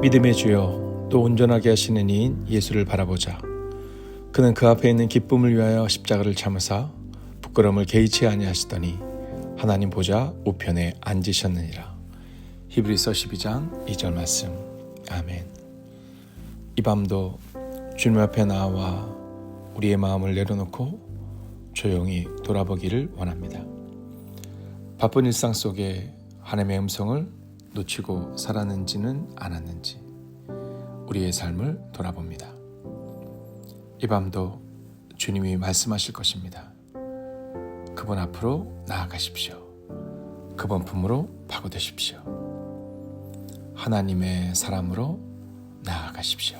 믿음의 주여 또 온전하게 하시는 이인 예수를 바라보자. 그는 그 앞에 있는 기쁨을 위하여 십자가를 참으사 부끄러움을 개의치 아니하시더니 하나님 보좌 우편에 앉으셨느니라. 히브리서 12장 2절 말씀. 아멘. 이 밤도 주님 앞에 나와 우리의 마음을 내려놓고 조용히 돌아보기를 원합니다. 바쁜 일상 속에 하나님의 음성을 놓치고 살았는지는 않았는지 우리의 삶을 돌아봅니다. 이 밤도 주님이 말씀하실 것입니다. 그분 앞으로 나아가십시오. 그분 품으로 파고드십시오. 하나님의 사람으로 나아가십시오.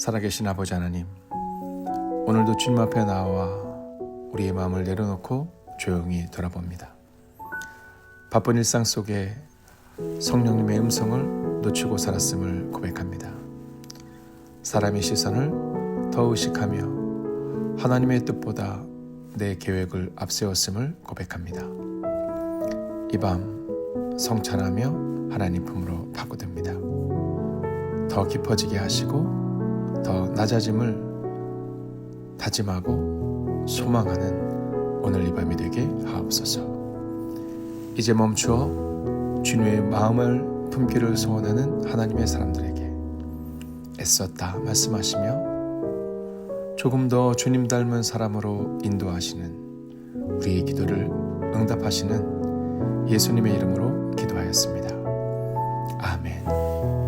살아계신 아버지 하나님, 오늘도 주님 앞에 나와 우리의 마음을 내려놓고 조용히 돌아봅니다. 바쁜 일상 속에 성령님의 음성을 놓치고 살았음을 고백합니다. 사람의 시선을 더 의식하며 하나님의 뜻보다 내 계획을 앞세웠음을 고백합니다. 이 밤 성찬하며 하나님 품으로 파고듭니다. 더 깊어지게 하시고 더 낮아짐을 다짐하고 소망하는 오늘 이 밤이 되게 하옵소서. 이제 멈추어 주님의 마음을 품기를 소원하는 하나님의 사람들에게 애썼다 말씀하시며 조금 더 주님 닮은 사람으로 인도하시는 우리의 기도를 응답하시는 예수님의 이름으로 기도하였습니다. 아멘.